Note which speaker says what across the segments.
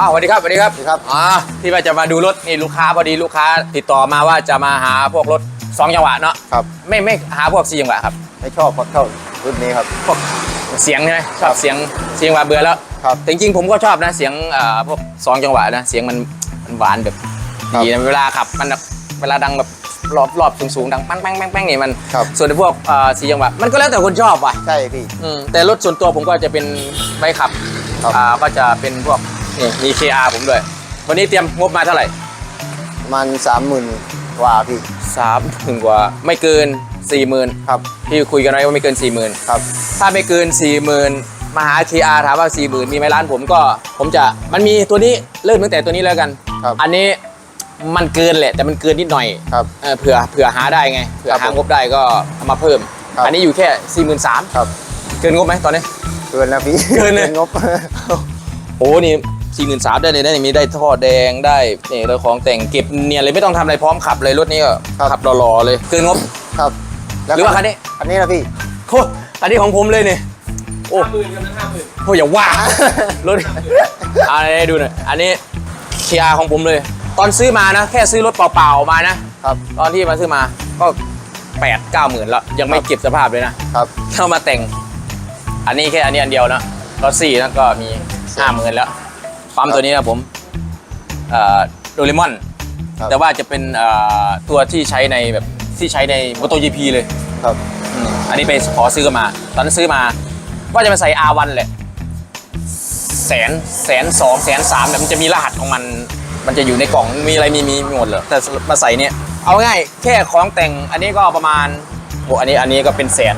Speaker 1: อ้าวสวัสดีครับสวัสดีครับ
Speaker 2: สวัสดีครับ
Speaker 1: อ่าที่ว่าจะมาดูรถนี่ลูกค้าพอดีลูกค้า ติดต่อมาว่าจะมาหาพวกรถสองจังหวะเนาะ
Speaker 2: ครับ
Speaker 1: ไม่ไม่หาพวกสี่จังหวะครับ
Speaker 2: ไม่ชอบเพราะเท่ารุ่นนี้ครับ
Speaker 1: พวกเสียงใช่ไหมชอบเสียงเสียงหวานเบื่อแล้ว
Speaker 2: ครับ
Speaker 1: แต่จริงๆผมก็ชอบนะเสียงเอ่อพวกสองจังหวะนะเสียงมันมันหวานแบบ
Speaker 2: ครับ
Speaker 1: ดีนะเวลาขับมันแบบเวลาดังแบบรอบรอบสูงๆดังปังปังปังปังนี่มัน
Speaker 2: ครับ
Speaker 1: ส่วนไอ้พวกเอ่อสี่จังหวะมันก็แล้วแต่คนชอบว่ะ
Speaker 2: ใช่พี่
Speaker 1: อืมแต่รถส่วนตัวผมก็จะเป็นไบค์ขับ
Speaker 2: ครับ
Speaker 1: อ่าก็จะเป็นพวก นี่มี KR ผมด้วย วันนี้เตรียมงบมาเท่าไหร่
Speaker 2: ประมันสามหมื่นกว่าพี่
Speaker 1: สามถึงกว่าไม่เกินสี่หมื่น
Speaker 2: ครับ
Speaker 1: ที่คุยกันไว้ว่าไม่เกินสี่หมื่น
Speaker 2: ครับ
Speaker 1: ถ้าไม่เกินสี่หมื่นมาหา KR ถามว่าสี่หมื่นมีไหมร้านผมก็ ผมจะมันมีตัวนี้เริ่มตั้งแต่ตัวนี้แล้วกัน
Speaker 2: ครับ
Speaker 1: อันนี้มันเกินแหละ แต่มันเกินนิดหน่อย
Speaker 2: ครับ
Speaker 1: เออเผื่อเผื่อหาได้ไงเผื่อ
Speaker 2: ครับ
Speaker 1: หางบได้ก็เอามาเพิ่ม
Speaker 2: ครับ
Speaker 1: อันนี้อยู่แค่สี่หมื่นสาม
Speaker 2: ครับ
Speaker 1: เกินงบไหมตอนนี้
Speaker 2: เกินแล้วพี่
Speaker 1: เกินเลย
Speaker 2: งบ
Speaker 1: โอ้นี่ สี่หมื่นสามได้เลยนะนี่มีได้ท่อแดงได้นี่แล้วของแต่งเก็บเนียนเลยไม่ต้องทำอะไรพร้อมขับเลยรถนี้ก็
Speaker 2: ครับ
Speaker 1: ขับรอๆเลยเกินงบ
Speaker 2: ครับ
Speaker 1: หรือว่าคันนี้
Speaker 2: คันนี้นะพี่
Speaker 1: โคอันนี้ของผมเลยเนี่ยโอ้ห้าหมื่นกันนะห้าหมื่นโอ้อย่าว่ารถเอาอะไรให้ดูหน่อยอันนี้เคียของผมเลย ตอนซื้อมานะ แค่ซื้อรถเปล่าๆมานะ
Speaker 2: ครับ
Speaker 1: ตอนที่มาซื้อมาก็แปดเก้าหมื่นแล้ว ยังไม่
Speaker 2: ครับ
Speaker 1: เก็บสภาพเลยนะ
Speaker 2: ครับ
Speaker 1: เข้ามาแต่ง อันนี้แค่อันนี้อันเดียวนะรถสี่นั่นก็มีห้าหมื่นแล้ว ปั๊มตัวนี้นะผมโดเรมอน
Speaker 2: ครับ
Speaker 1: แต่ว่าจะเป็นเอ่อตัวที่ใช้ในแบบที่ใช้ในมอเตอร์จีพีเลย
Speaker 2: ครับ
Speaker 1: อืมอันนี้ไปขอซื้อมา ตอนนั้นซื้อมา ว่าจะมาใส่ R1 แหละ แสนแสนสองแสนสามแต่มันจะมีรหัสของมัน มันจะอยู่ในกล่อง มีอะไรมีมีมีหมดเลย แต่มาใส่เนี่ย เอาง่าย แค่ของแต่ง อันนี้ก็ประมาณโอ้อันนี้ อันนี้ก็เป็นแสน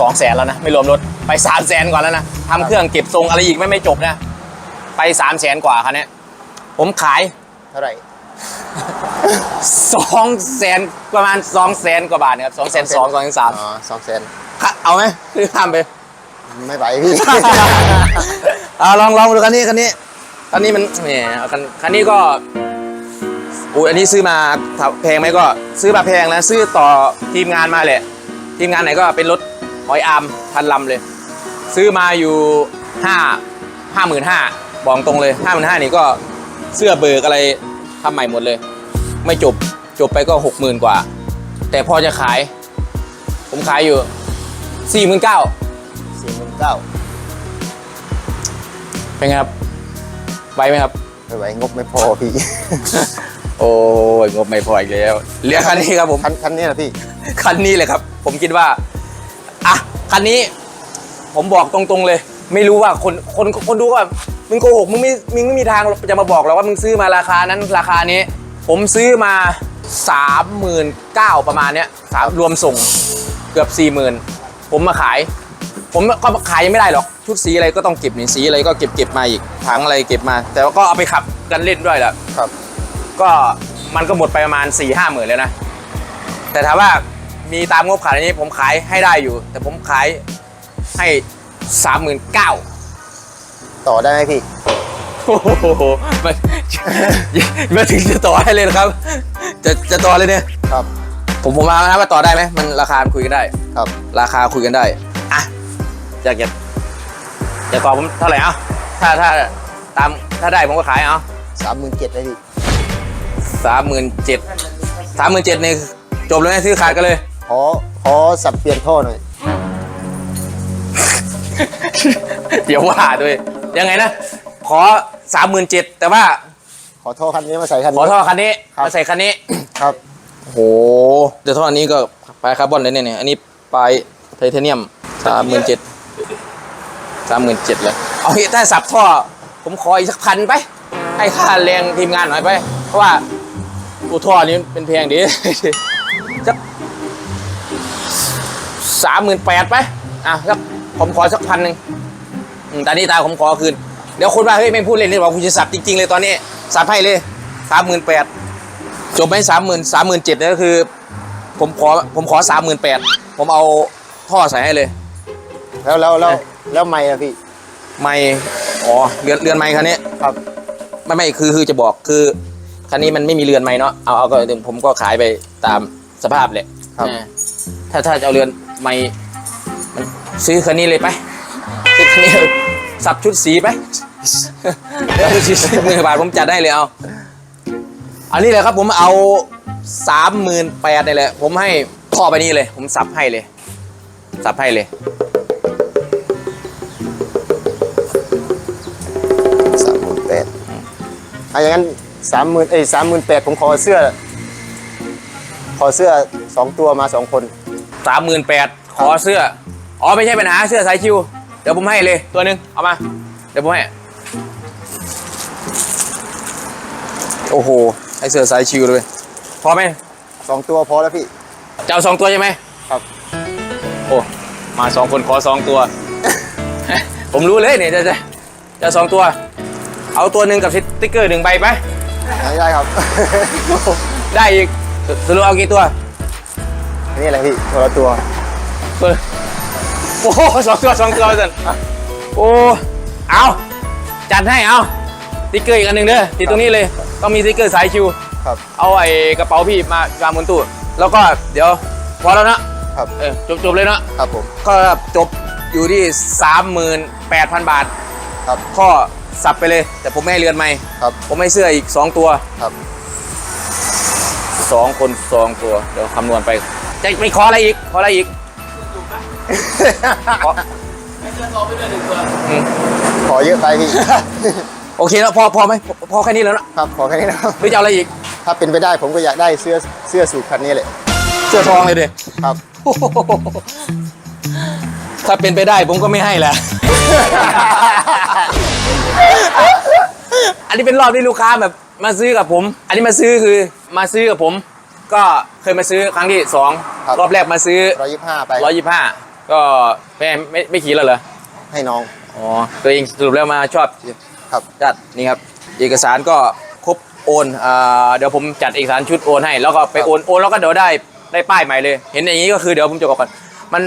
Speaker 1: สองแสนแล้วนะ ไม่รวมรถ ไปสามแสนก่อนแล้วนะ ทำเครื่องเก็บทรงอะไรอีกไม่ไม่จบนะ ไปสามแสนกว่าคันเนี้ยผมขาย
Speaker 2: เท่าไหร่
Speaker 1: สองแสนประมาณสองแสนกว่าบาทนะครับสองแสนสองสองแสนสาม
Speaker 2: อ๋อสองแสน
Speaker 1: เอาไหมหรือข้ามไป
Speaker 2: ไม่ไหวพี่
Speaker 1: เอาลองลองดูคันนี้คันนี้คันนี้มันแหมเอาคันคันนี้ก็อุ้ยอันนี้ซื้อมาแพงไหมก็ซื้อมาแพงนะซื้อต่อทีมงานมาแหละทีมงานไหนก็เป็นรถออยอาร์มพันลำเลย ซื้อมาอยู่ห้าห้าหมื่นห้า บอกตรงเลยห้าหมื่นห้านี่ก็เสื้อเบิกอะไรทำใหม่หมดเลย ไม่จบจบไปก็หกหมื่นกว่า แต่พอจะขาย ผมขายอยู่สี่หมื่นเก้า
Speaker 2: สี่หมื่นเก้า
Speaker 1: เป็นไงครับไหวไหมครับ
Speaker 2: ไม่ไหวงบไม่พอพี่
Speaker 1: โอ้ยงบไม่พออีกแล้วเหลือคันนี้ครับผม
Speaker 2: คันคันนี้นะพี่
Speaker 1: คันนี้เลยครับ ผมคิดว่าอะคันนี้ ผมบอกตรงๆเลย ไม่รู้ว่าคนคนคนดูว่า มึงโกหกมึงไม่มึงไม่มีทางจะมาบอกหรอกว่ามึงซื้อมาราคานั้นราคานี้ ผมซื้อมาสามหมื่นเก้าประมาณเนี้ยสามรวมส่งเกือบสี่หมื่นผมมาขาย ผมก็ขายยังไม่ได้หรอก ชุดสีอะไรก็ต้องเก็บนี่สีอะไรก็เก็บเก็บมาอีกถังอะไรเก็บมา แต่ว่าก็เอาไปขับกันเล่นด้วยแหละ
Speaker 2: ครับ
Speaker 1: ก็มันก็หมดไปประมาณ4ี่ห้าหมื่นแล้วนะ แต่ถามว่ามีตามงบขายอันนี้ผมขายให้ได้อยู่ แต่ผมขายให้สามหมื่นเก้า
Speaker 2: ต่อได้ไหมพี่
Speaker 1: โอ้โหมันมาถึงจะต่อให้เลยนะครับ จะจะต่อเลยเนี่ย
Speaker 2: ครับ
Speaker 1: ผมผมมานะว่าต่อได้ไหมมันราคาคุยกันได้
Speaker 2: ครับ
Speaker 1: ราคาคุยกันได้ อะอยากจะจะต่อผมเท่าไหร่เอ้าถ้าถ้าตามถ้าได้ผมก็ขายเอา
Speaker 2: สามหมื่นเจ็ดเลยพี่
Speaker 1: สามหมื่นเจ็ดสามหมื่นเจ็ดนี่จบเลยไหมซื้อขาดกันเลย
Speaker 2: ขอขอสับเปลี่ยนท่อหน่อย
Speaker 1: เดี๋ยวว่าด้วย ยังไงนะ ขอสามหมื่นเจ็ดแต่ว่า
Speaker 2: ขอท่อคันนี้มาใส่คัน
Speaker 1: ขอ
Speaker 2: นี้
Speaker 1: ท่อคันนี้
Speaker 2: ครับ
Speaker 1: มาใส่คันนี้
Speaker 2: ครับ
Speaker 1: โอ้โหเดี๋ยวท่ออันนี้ก็ปลายคาร์บอนเลยเนี่ยเนี่ยอันนี้ปลายไทเทเนียมสามหมื่นเจ็ดสามหมื่นเจ็ดเลยเอาเถอะถ้าสับท่อ ผมขออีกสักพันไป ให้ค่าแรงทีมงานหน่อยไป เพราะว่าตัวท่อนี้เป็นแพงดี สักสามหมื่นแปดไป อะสักผมขอสักพันหนึ่ง อืมตอนนี้ตาผมขอคืน เดี๋ยวคนว่าเฮ้ยไม่พูดเล่นเลยบอกคุณจะสับจริงๆเลยตอนนี้สับให้เลยสามหมื่นแปดจบไปสามหมื่นสามหมื่นเจ็ดนี่ก็คือ ผมขอผมขอสามหมื่นแปดผมเอาท่อใส่ให้เลย
Speaker 2: แล้วแล้วแล้วแล้วไม่อะพี่
Speaker 1: ไม่อ๋อเรือนเรือนไม้คันนี้
Speaker 2: ครับ
Speaker 1: ไม่ไม่คือคือจะบอกคือคันนี้มันไม่มีเรือนไม้เนาะเอาเอาก็เดี๋ยวผมก็ขายไปตามสภาพแหละ
Speaker 2: ครับ
Speaker 1: เออถ้าถ้าจะเอาเรือนไม้มันซื้อคันนี้เลยไป ซื้อคันนี้เลยสับชุดสีไปสิบหมื่นบาทผมจัดได้เลยเอา อันนี้เลยครับผมเอาสามหมื่นแปดนี่แหละ ผมให้ท่อไปนี่เลย ผมสับให้เลย สับให้เลย
Speaker 2: สามหมื่นแปดถ้าอย่างนั้นสามหมื่นเอ้ยสามหมื่นแปดผมขอเสื้อ ขอเสื้อสองตัวมาสองคน
Speaker 1: สามหมื่นแปดขอเสื้อ อ๋อไม่ใช่ปัญหาเสื้อสายคิวเดี๋ยวผมให้เลยตัวหนึ่งเอามา เดี๋ยวผมให้ โอ้โหให้เสื้อสายชิวเลย พอไหม
Speaker 2: สองตัวพอแล้วพี่
Speaker 1: จะเอาสองตัวใช่ไหม
Speaker 2: ครับ
Speaker 1: โอ้ มาสองคนขอสองตัว ผมรู้เลยเนี่ยจะจะจะสองตัว เอาตัวหนึ่งกับสติ๊กเกอร์หนึ่งใบไป
Speaker 2: ไม่ได้ครับ
Speaker 1: ได้อีกสรุปเอากี่ตัว
Speaker 2: นี่แหละพี่ตัวละตัว
Speaker 1: เปิดโอ้โหสองตัวสองตัวสันโอ้เอาจัดให้เอาสติ๊กเกอร์อีกอันหนึ่งเด้อติดตรงนี้เลยต้องมีสติ๊กเกอร์สายคิว
Speaker 2: ครับ
Speaker 1: เอาไอ้กระเป๋าพี่มาวางบนตู้แล้วก็เดี๋ยวพอแล้วนะครับเออจบจบเลยเนาะ
Speaker 2: ครับผม
Speaker 1: ก็จบอยู่ที่38,000 บาท
Speaker 2: ครับ
Speaker 1: ข้อสับไปเลย แต่ผมไม่ให้เรือนใหม่
Speaker 2: ครับ
Speaker 1: ผมให้เสื้ออีก 2 ตัว
Speaker 2: ครับ
Speaker 1: 2คน2ตัว เดี๋ยวคำนวณไปจะไม่ขออะไรอีกขออะไรอีก ขออืม
Speaker 2: ขอเยอะไปพี่
Speaker 1: โอเคแล้วพอพอไหมพอพอแค่นี้แล้วนะครับ
Speaker 2: ขอแค่นี้นะครับ
Speaker 1: หรือจะเอาอะไรอีก
Speaker 2: ถ้าเป็นไปได้ผมก็อยากได้เสื้อเสื้อสูทคันนี้แหละ
Speaker 1: เสื้อทองเลยดิ
Speaker 2: ครับ
Speaker 1: ถ้าเป็นไปได้ผมก็ไม่ให้แหละ อันนี้เป็นรอบที่ลูกค้าแบบมาซื้อกับผม อันนี้มาซื้อคือมาซื้อกับผม ก็เคยมาซื้อครั้งที่สอง
Speaker 2: ครับ
Speaker 1: รอบแรกมาซื้อ
Speaker 2: ร้อยยี่สิบห้าไป
Speaker 1: ร้อยยี่ห้า ก็ไม่ไม่ไม่ขี่แล้วเหรอ
Speaker 2: ให้น้อง
Speaker 1: อ๋อตัวเองสรุปแล้วมาชอบ
Speaker 2: ครับ
Speaker 1: จัดนี่ครับ เอกสารก็ครบโอนอ่าเดี๋ยวผมจัดเอกสารชุดโอนให้ แล้วก็ไปโอนโอนแล้วก็เดี๋ยวได้ได้ป้ายใหม่เลย เห็นอย่างนี้ก็คือเดี๋ยวผมจะบอกก่อนมัน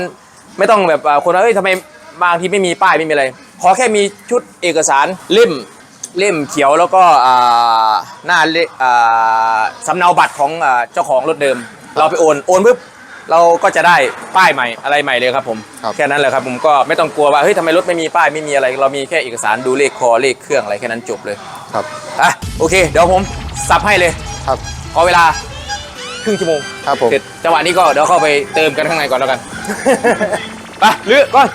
Speaker 1: ไม่ต้องแบบอ่าคนว่าเอ้ยทำไมบางทีไม่มีป้ายไม่มีอะไร ขอแค่มีชุดเอกสารเล่มเล่มเขียวแล้วก็อ่าหน้าเลอ่าสำเนาบัตรของอ่าเจ้าของรถเดิม เราไปโอนโอนปุ๊บ เราก็จะได้ป้ายใหม่อะไรใหม่เลยครับผม
Speaker 2: ครับ
Speaker 1: แค่นั้นแหละครับผมก็ไม่ต้องกลัวว่าเฮ้ยทำไมรถไม่มีป้ายไม่มีอะไร เรามีแค่เอกสารดูเลขคอเลขเครื่องอะไรแค่นั้นจบเลย
Speaker 2: ครับ
Speaker 1: อะโอเค เดี๋ยวผมสับให้เลย
Speaker 2: ครับ
Speaker 1: ขอเวลาครึ่งชั่วโมง
Speaker 2: ครับผม
Speaker 1: เสร็จจังหวะนี้ก็เดี๋ยวเข้าไปเติมกันข้างในก่อนแล้วกัน ไปเลือกก่อน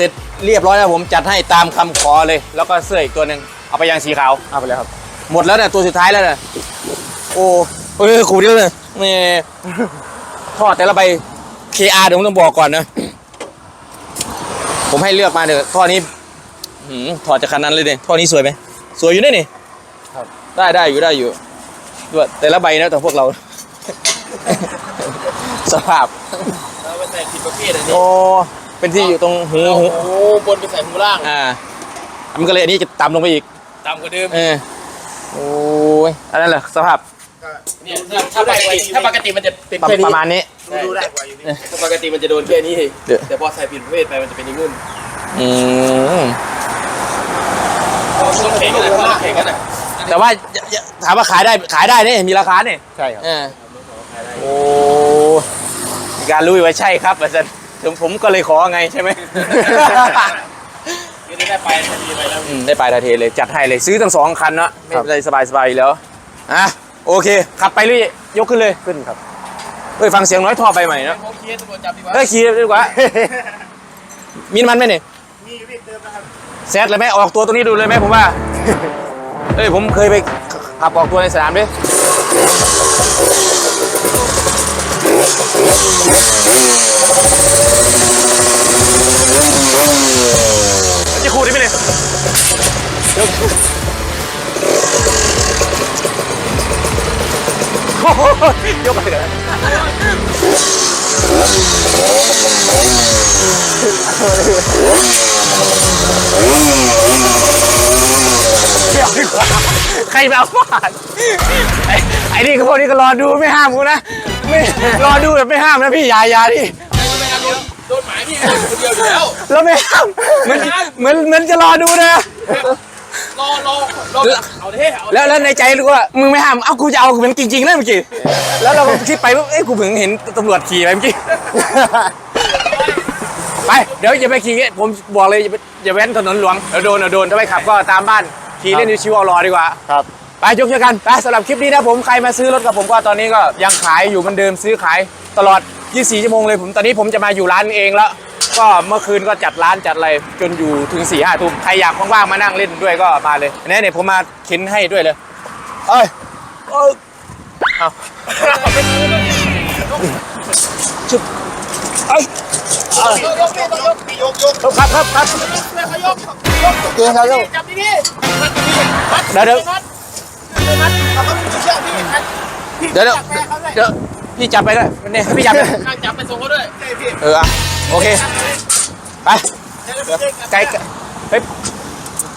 Speaker 1: สร็จเรียบร้อยแล้วผมจัดให้ตามคำขอเลย แล้วก็เสื้ออีกตัวหนึ่งเอาไปยางสีขาว
Speaker 2: เอาไปเลยครับ
Speaker 1: หมดแล้วเนี่ยตัวสุดท้ายแล้วเนี่ยโอ้เฮ้ยขู่เดียวเลยนี่ทอดแต่ละใบ KR เดี๋ยวผมต้องบอกก่อนนะ ผมให้เลือกมาเถอะท่อนี้หืมถอดจากคันนั้นเลยเนี่ยท่อนี้สวยไหมสวยอยู่นี่นี่
Speaker 2: ครับ
Speaker 1: ได้ได้อยู่ได้อยู่ด้วยแต่ละใบนะแต่พวกเรา สภาพ
Speaker 3: เราไปใส่ผิดประเภทอันนี้
Speaker 1: โอ้ เป็นที่อยู่ตรงหู
Speaker 3: เอา
Speaker 1: หู
Speaker 3: หูบนไปใส่หูล่าง
Speaker 1: อ่า มันก็เลยอันนี้จะต่ำลงไปอีก
Speaker 3: ต่ำกว่าเดิม
Speaker 1: เออ โอ้ยอันนั้นแหละสภาพ
Speaker 3: เนี่ยถ้าปกติถ้าปกติมันจะเป็น
Speaker 1: ประ
Speaker 3: แค่นี้
Speaker 1: ประมาณนี้
Speaker 3: ดูได้กว่าอยู่นี่ถ้าปกติมันจะโดนแค่นี้
Speaker 1: เดี๋ยว
Speaker 3: แต่พอใส่ผิดประเภทไปมันจะเป็นอย่างนู้น
Speaker 1: อืม
Speaker 3: ต้องแข่งกันนะต้องแข่งกันนะ
Speaker 1: แต่ว่าอย่าอย่าถามว่าขายได้ขายได้เนี่ยมีราคาเนี่ย
Speaker 2: ใช่ครับ
Speaker 1: เออโอ้มีการรู้อยู่ว่าใช่ครับอาจารย์ ผมผมก็เลยขอไงใช่ไหม
Speaker 3: คือได้ไปทันทีไปแล้ว
Speaker 1: อืมได้ปลายทาเทเลยจัดให้เลยซื้อทั้งสองคันเนาะไม่เป็นไรสบายสบายๆอยู่แล้วอะโอเค ขับไปเรื่อยยกขึ้นเลย
Speaker 2: ขึ้นครับ
Speaker 1: เฮ้ยฟังเสียงน้อยท่อไปใหม่เนาะ
Speaker 3: โอเคตำรวจจับดีกว่า
Speaker 1: เฮ้ยขี่ดีกว่า มีน้ำมันไหมเนี่ยแซดเลยไหมออกตัวตรงนี้ดูเลยไหมผมว่าเฮ้ยผมเคยไปขับออกตัวในสนามด้วย จะขู่ได้ไหมเนี่ยเดี๋ยวโอ้โหยกไปเลยเดี๋ยวดีกว่าใครไปเอาบ้านไอ้ไอ้นี่ก็พวกนี้ก็รอดูไม่ห้ามกูนะ ไม่รอดูแบบไม่ห้ามนะพี่อยาอยาดิ
Speaker 3: ไม่งั้นโดนโดนหมายพี่คนเดียวอยู่แล้ว
Speaker 1: แล้วไม่ห้ามเหมือนเหมือนเหมือนจะรอดูนะ
Speaker 3: รอรอรอเอาเท่เอา
Speaker 1: แล้วแล้วในใจรู้ว่ามึงไม่ห้าม เอ้ากูจะเอาเหมือนจริงๆนะเมื่อกี้ แล้วเราก็คิดไปว่าเอ้ยกูเพิ่งเห็นตำรวจขี่ไปเมื่อกี้ ไปเดี๋ยวอย่าไปขี่ผมบอกเลยอย่าไปอย่าแว้นถนนหลวงเดี๋ยวโดนเดี๋ยวโดนถ้าไปขับก็ตามบ้านขี่เล่นชิวๆเอารอดีกว่า
Speaker 2: ครับ
Speaker 1: ไปยกเจอกันไปสำหรับคลิปนี้นะผมใครมาซื้อรถกับผมก็ตอนนี้ก็ยังขายอยู่เหมือนเดิมซื้อขายตลอด 24 ชั่วโมงเลยผมตอนนี้ผมจะมาอยู่ร้านเองแล้วก็เมื่อคืนก็จัดร้านจัดอะไรจนอยู่ถึง4ี่ห้าทุ่มใครอยากว่างๆมานั่งเล่นด้วยก็มาเลยอันนี้เนี่ยผมมาเข็นให้ด้วยเลยเอ้ยเอ้ยเอาชุบเอ้ย
Speaker 3: ยกยกยกยกยกยก
Speaker 1: ครับครับครับ
Speaker 3: เขายก
Speaker 2: โอเคครับลูก
Speaker 3: จับดีๆมัดดีๆมัด
Speaker 1: เดี๋ยวเดี๋ยว
Speaker 3: เดี๋
Speaker 1: ยวเดี๋ยว
Speaker 3: จับแม่เขาด้วย
Speaker 1: เดี๋ยวพี่จับไปด้วยเนี่ยพี่จับไป
Speaker 3: ข้างจับไปส่งเขาด้วยใช่พี่
Speaker 1: เอออะโอเคไปไกลเฮ้ย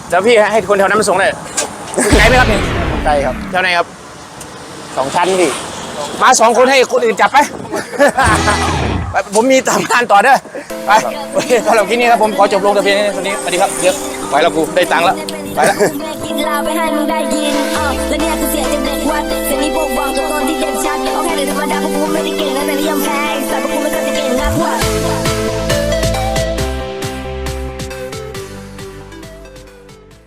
Speaker 1: เดี๋ยวพี่ให้คนแถวนั้นมาส่งเลยไกลไหมครับนี่
Speaker 2: ใช่ครับ
Speaker 1: แถวไหนครับ
Speaker 2: สองชั้นพี่
Speaker 1: มาสองคนให้คนอื่นจับไปไปผมมีทำงานต่อเด้อไปโอเคสำหรับคลิปนี้ครับผมขอจบลงแต่เพียงนี้วันนี้สวัสดีครับเดี๋ยวไปแล้วกูได้ตังค์แล้วไปแล้ว
Speaker 4: กินลา